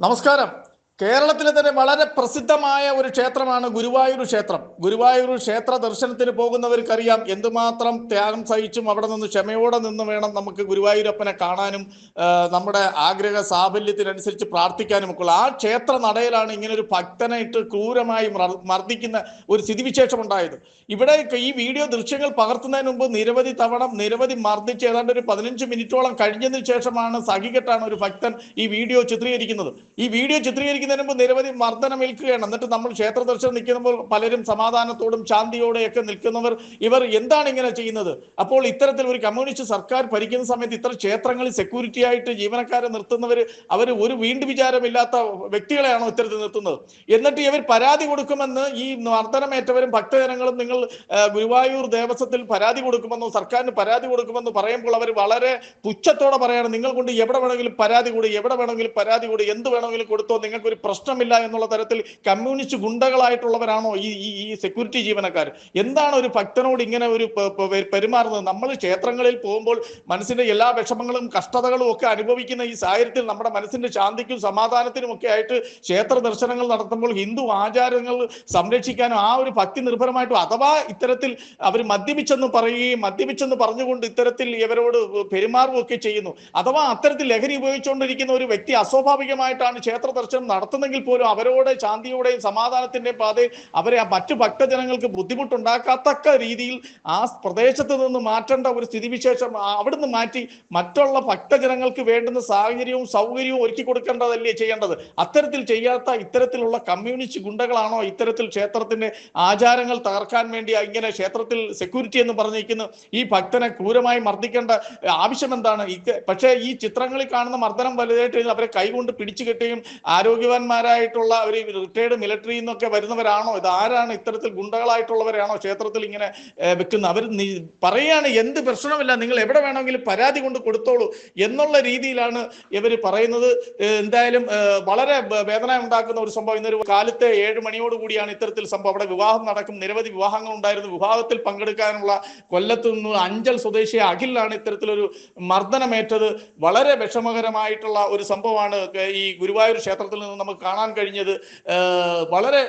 നമസ്കാരം കേരളത്തിലെ തന്നെ വളരെ പ്രസിദ്ധമായ ഒരു ക്ഷേത്രമാണ് ഗുരുവായൂർ ക്ഷേത്രം. ഗുരുവായൂർ ക്ഷേത്ര ദർശനത്തിന് പോകുന്നവർക്കറിയാം. എന്തുമാത്രം ത്യാഗം സഹിച്ചും അവിടെ നിന്ന് ക്ഷമയോടെ നിന്ന് വേണം നമുക്ക് ഗുരുവായൂരപ്പനെ കാണാനും നമ്മുടെ ആഗ്രഹ സാഫല്യത്തിനനുസരിച്ച് പ്രാർത്ഥിക്കാനും ഒക്കെ ആ ക്ഷേത്ര നടയിലാണ് ഇങ്ങനെ ഒരു ഭക്തനായിട്ട് ക്രൂരമായി മർ- മർദ്ദിക്കുന്ന ഒരു സ്ഥിതിവിശേഷം ഉണ്ടായത് ഇവിടെ ഈ വീഡിയോ ദൃശ്യങ്ങൾ പകർത്തുന്നതിന് മുമ്പ് നിരവധി തവണ നിരവധി മർദ്ദിച്ച് ഏതാണ്ട് ഒരു പതിനഞ്ച് മിനിറ്റോളം കഴിഞ്ഞതിന് ശേഷമാണ് സഹികെട്ടാണ് ഒരു ഭക്തൻ ഈ വീഡിയോ ചിത്രീകരിക്കുന്നത്. ഈ വീഡിയോ ചിത്രീകരിക്കുന്നതിന് മുമ്പ് നിരവധി മർദ്ദനം ഏൽക്കുകയാണ്. എന്നിട്ട് നമ്മൾ ക്ഷേത്ര ദർശനം നിൽക്കുമ്പോൾ പലരും സമാധാനത്തോടും ശാന്തിയോടെയൊക്കെ നിൽക്കുന്നവർ ഇവർ എന്താണ് ഇങ്ങനെ ചെയ്യുന്നത്? അപ്പോൾ ഇത്തരത്തിൽ ഒരു കമ്മ്യൂണിസ്റ്റ് സർക്കാർ ഭരിക്കുന്ന സമയത്ത് ഇത്തരം ക്ഷേത്രങ്ങളിൽ സെക്യൂരിറ്റി ആയിട്ട് ജീവനക്കാരെ നിർത്തുന്നവർ അവർ ഒരു വീണ്ടും വിചാരമില്ലാത്ത വ്യക്തികളെയാണോ ഇത്തരത്തിൽ നിർത്തുന്നത്? എന്നിട്ട് ഇവർ പരാതി കൊടുക്കുമെന്ന് ഈ മർദ്ദനമേറ്റവരും ഭക്തജനങ്ങളും നിങ്ങൾ ഗുരുവായൂർ ദേവസ്വത്തിൽ പരാതി കൊടുക്കുമെന്നോ സർക്കാരിന് പരാതി കൊടുക്കുമെന്നോ പറയുമ്പോൾ അവർ വളരെ പുച്ഛത്തോടെ പറയാണ് നിങ്ങൾ കൊണ്ട് എവിടെ വേണമെങ്കിലും പരാതി കൂടി എവിടെ വേണമെങ്കിലും പരാതി കൂടി എന്ത് വേണമെങ്കിലും കൊടുത്തോ നിങ്ങൾക്ക് ഒരു പ്രശ്നമില്ല എന്നുള്ള തരത്തിൽ കമ്മ്യൂണിസ്റ്റ് ഗുണ്ടകളായിട്ടുള്ളവരാണോ ഈ ഈ സെക്യൂരിറ്റി ജീവനക്കാർ? എന്താണ് ഒരു ഭക്തനോട് ഇങ്ങനെ ഒരു പെരുമാറുന്നത്? നമ്മൾ ക്ഷേത്രങ്ങളിൽ പോകുമ്പോൾ മനസ്സിന്റെ എല്ലാ വിഷമങ്ങളും കഷ്ടതകളും ഒക്കെ അനുഭവിക്കുന്ന ഈ സാഹചര്യത്തിൽ നമ്മുടെ മനസ്സിന്റെ ശാന്തിക്കും സമാധാനത്തിനും ഒക്കെ ആയിട്ട് ക്ഷേത്ര ദർശനങ്ങൾ നടത്തുമ്പോൾ ഹിന്ദു ആചാരങ്ങൾ സംരക്ഷിക്കാനും ആ ഒരു ഭക്തി നിർഭരമായിട്ടും അഥവാ ഇത്തരത്തിൽ അവർ മദ്യപിച്ചെന്ന് പറയുകയും മദ്യപിച്ചെന്ന് പറഞ്ഞുകൊണ്ട് ഇത്തരത്തിൽ ഇവരോട് പെരുമാറുകയൊക്കെ ചെയ്യുന്നു. അഥവാ അത്തരത്തിൽ ലഹരി ഉപയോഗിച്ചുകൊണ്ടിരിക്കുന്ന ഒരു വ്യക്തി അസ്വാഭാവികമായിട്ടാണ് ക്ഷേത്ര ദർശനം നടത്തുന്നെങ്കിൽ പോലും അവരോട് ശാന്തിയുടെയും സമാധാനത്തിന്റെയും പാതയിൽ അവരെ മറ്റു ഭക്തജനങ്ങൾക്ക് ബുദ്ധിമുട്ടുണ്ടാക്കാത്തക്ക രീതിയിൽ ആ പ്രദേശത്ത് നിന്ന് മാറ്റേണ്ട ഒരു സ്ഥിതിവിശേഷം അവിടുന്ന് മാറ്റി മറ്റുള്ള ഭക്തജനങ്ങൾക്ക് വേണ്ടുന്ന സാഹചര്യവും സൗകര്യവും ഒരുക്കി കൊടുക്കേണ്ടതല്ലേ ചെയ്യേണ്ടത്? അത്തരത്തിൽ ചെയ്യാത്ത ഇത്തരത്തിലുള്ള കമ്മ്യൂണിസ്റ്റ് ഗുണ്ടകളാണോ ഇത്തരത്തിൽ ക്ഷേത്രത്തിന്റെ ആചാരങ്ങൾ തകർക്കാൻ വേണ്ടി ഇങ്ങനെ ക്ഷേത്രത്തിൽ സെക്യൂരിറ്റി എന്ന് പറഞ്ഞിരിക്കുന്നു? ഈ ഭക്തനെ ക്രൂരമായി മർദ്ദിക്കേണ്ട ആവശ്യം എന്താണ് പക്ഷേ ഈ ചിത്രങ്ങളിൽ കാണുന്ന മർദ്ദനം വലുതായിട്ട് അവരെ കൈകൊണ്ട് പിടിച്ചു കെട്ടുകയും ആരോഗ്യവാന്മാരായിട്ടുള്ള ഒരു റിട്ടയർഡ് മിലിറ്ററി എന്നൊക്കെ വരുന്നവരാണോ? ഇത് ആരാണ് ഇത്തരത്തിൽ ഗുണ്ടകളായിട്ടുള്ളവരാണോ? ക്ഷേത്രത്തിൽ ഇങ്ങനെ വെക്കുന്നത് അവർ പറയാണ് എന്ത് പ്രശ്നമില്ല നിങ്ങൾ എവിടെ വേണമെങ്കിലും പരാതി കൊണ്ട് കൊടുത്തോളൂ എന്നുള്ള രീതിയിലാണ് ഇവർ പറയുന്നത്. എന്തായാലും വളരെ വേദന ഉണ്ടാക്കുന്ന ഒരു സംഭവം. ഇന്നൊരു കാലത്തെ ഏഴ് മണിയോട് കൂടിയാണ് ഇത്തരത്തിൽ സംഭവം. അവിടെ വിവാഹം നടക്കും. നിരവധി വിവാഹങ്ങൾ ഉണ്ടായിരുന്നു. വിവാഹത്തിൽ പങ്കെടുക്കാനുള്ള കൊല്ലത്ത് നിന്ന് അഞ്ചൽ സ്വദേശി അഖിലാണ് ഇത്തരത്തിലൊരു മർദ്ദനമേറ്റത്. വളരെ വിഷമകരമായിട്ടുള്ള ഒരു സംഭവമാണ് ഈ ഗുരുവായൂർ ക്ഷേത്രത്തിൽ നിന്ന് നമുക്ക് കാണാൻ കഴിഞ്ഞത് വളരെ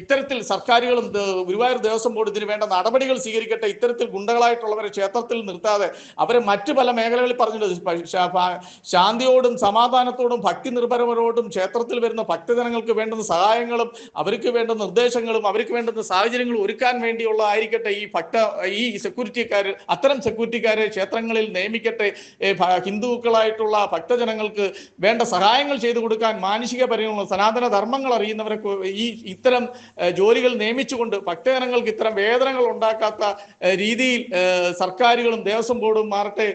ഇത്തരത്തിൽ സർക്കാരുകളും ഗുരുവായൂർ ദേവസ്വം ബോർഡ് ഇതിന് വേണ്ട നടപടികൾ സ്വീകരിക്കട്ടെ ഇത്തരത്തിൽ ഗുണ്ടകളായിട്ടുള്ളവരെ ക്ഷേത്രത്തിൽ നിർത്താതെ അവരെ മറ്റു പല മേഖലകളിൽ പറഞ്ഞിട്ടുണ്ട്. ശാന്തിയോടും സമാധാനത്തോടും ഭക്തി നിർഭരവരോടും ക്ഷേത്രത്തിൽ വരുന്ന ഭക്തജനങ്ങൾക്ക് വേണ്ടുന്ന സഹായങ്ങളും അവർക്ക് വേണ്ട നിർദ്ദേശങ്ങളും അവർക്ക് വേണ്ടുന്ന സാഹചര്യങ്ങളും ഒരുക്കാൻ വേണ്ടിയുള്ള ആയിരിക്കട്ടെ ഈ ഭക്ത ഈ സെക്യൂരിറ്റിക്കാർ അത്തരം സെക്യൂരിറ്റിക്കാരെ ക്ഷേത്രങ്ങളിൽ നിയമിക്കട്ടെ. ഹിന്ദുക്കളായിട്ടുള്ള ഭക്തജനങ്ങൾക്ക് വേണ്ട സഹായങ്ങൾ ചെയ്തു കൊടുക്കാൻ മാനുഷിക പരിഗണന സനാതന ധർമ്മങ്ങൾ അറിയുന്നവരെ ഈ ഇത്തരം ജോലികൾ നിയമിച്ചുകൊണ്ട് ഭക്തജനങ്ങൾക്ക് ഇത്തരം വേദനകൾ ഉണ്ടാക്കാത്ത രീതിയിൽ സർക്കാരുകളും ദേവസ്വം ബോർഡും മാറട്ടെ.